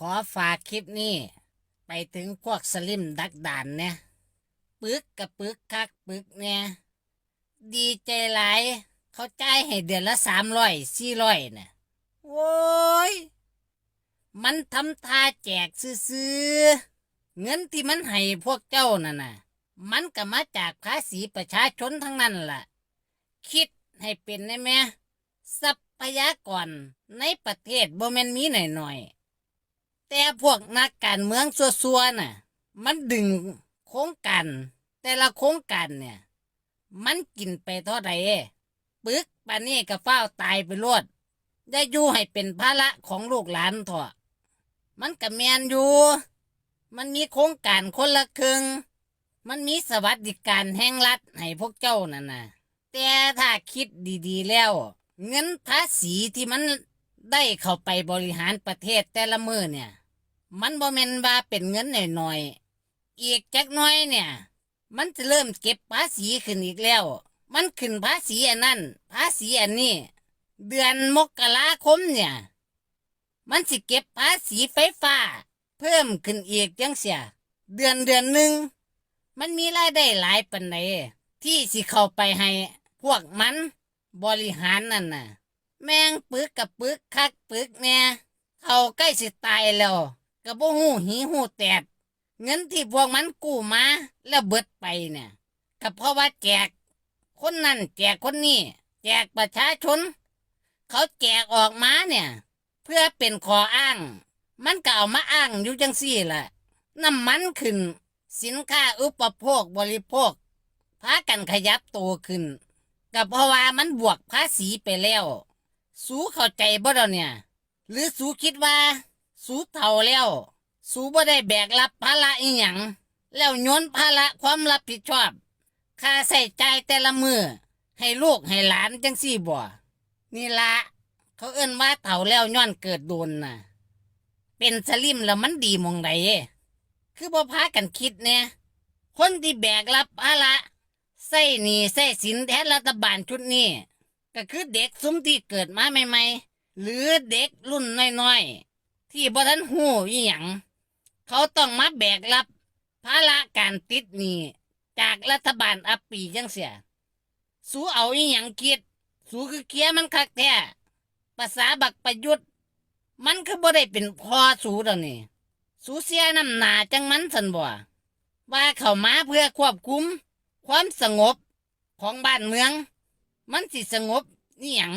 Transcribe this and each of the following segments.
ขอฝากคลิปนี้ ไปถึงพวกสลิมดักด่านเนี่ยปึกกับปึกคักปึกเนี่ยดีใจหลายเขาจ่ายให้เดือนละสามร้อยสี่ร้อยน่ะโว้ยมันทำท่าแจกซื้อเงินที่มันให้พวกเจ้านั่นน่ะ มันก็มาจากภาษีประชาชนทั้งนั้นล่ะ คิดให้เป็นได้ไหมทรัพยากรในประเทศบ่แม่นมีหน่อยๆ แต่พวกนักการเมืองซัวๆน่ะ มันดึงโครงการแต่ละโครงการเนี่ย มันกินไปเท่าใดปึกปานนี้ก็เฝ้าตายไปรวดได้อยู่ให้เป็นภาระของลูกหลานเถอะมันก็แมนอยู่ มันมีโครงการคนละครึ่ง มันมีสวัสดิการแห่งรัฐให้พวกเจ้านั่นน่ะแต่ถ้าคิดดีๆแล้ว เงินภาษีที่มัน ได้เข้าไปบริหารประเทศแต่ละมือเนี่ย มันบ่แม่นว่าเป็นเงินหน่อยๆอีกจักหน้อยเนี่ย มันจะเริ่มเก็บภาษีขึ้นอีกแล้ว มันขึ้นภาษีอันนั้นภาษีอันนี้ เดือนมกราคมเนี่ย มันสิเก็บภาษีไฟฟ้า เพิ่มขึ้นอีกจังเสีย เดือนเดือนหนึ่งมันมีรายได้หลายปันใดที่สิเข้าไปให้พวกมันบริหารนั่นน่ะ แมงปึกกับปึกคักปึกเนี่ยเขาใกล้สิตายแล้วกระบ่หูหีหูแตดเงินที่พวกมันกู้มาแล้วเบิดไปเนี่ยก็เพราะว่าแจก คนนั้นแจกคนนี้แจกประชาชน เขาแจกออกมาเนี่ย เพื่อเป็นขออ้าง มันก็เอามาอ้างอยู่จังสี่แหละน้ำมันขึ้น สินค้าอุปโภคบริโภคพากันขยับตัวขึ้นก็เพราะว่ามันบวกภาษีไปแล้ว สูเข้าใจบ่ดอกเนี่ย หรือสูคิดว่า สูเท่าแล้ว สูบ่ได้แบกรับภาระอีหยังแล้วโยนภาระความรับผิดชอบ ค่าใส่ใจแต่ละมือให้ลูกให้หลานจังสี่บ่นี่ละเขาเอิ้นว่าเท่าแล้วย้อนเกิดโดนน่ะ เป็นสลิมแล้วมันดีมองใดคือบ่พากันคิดเนี่ยคนที่แบกรับภาระใส่หนี้ใส่สินแทนรัฐบาลชุดนี้ ก็คือเด็กซุ้มที่เกิดมาใหม่ ๆ หรือเด็กรุ่นน้อยๆ ที่บ่ทันหูอีหยังเขาต้องมาแบกรับภาระการติดหนี้จากรัฐบาลอัปปีจังเสีย สูเอาอีหยังคิดสูคือเคียมันคักแท้ภาษาบักประยุทธ์ มันคือบ่ได้เป็นพอสูดอกนี่สูเสียน้ำหนาจังมันสันบ่ว่าเข้ามาเพื่อควบคุม ความสงบของบ้านเมือง มันสิสงบนี่หยัง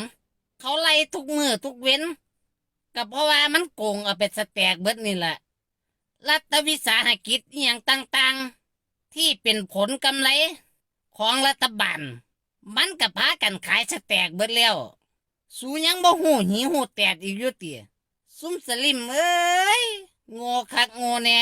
เขาไล่ทุกมือทุกเว้นก็เพราะว่ามันโกงเอาไปสแตกเบิดนี่แหละรัฐวิสาหกิจนี่หยังต่างๆ ที่เป็นผลกำไรของรัฐบาลมันก็พากันขายสแตกเบิดแล้ว สูยังบ่หูหีหูแตดอีกอยู่ติซุ่มสลิมเอ้ยโง่คักโง่แน่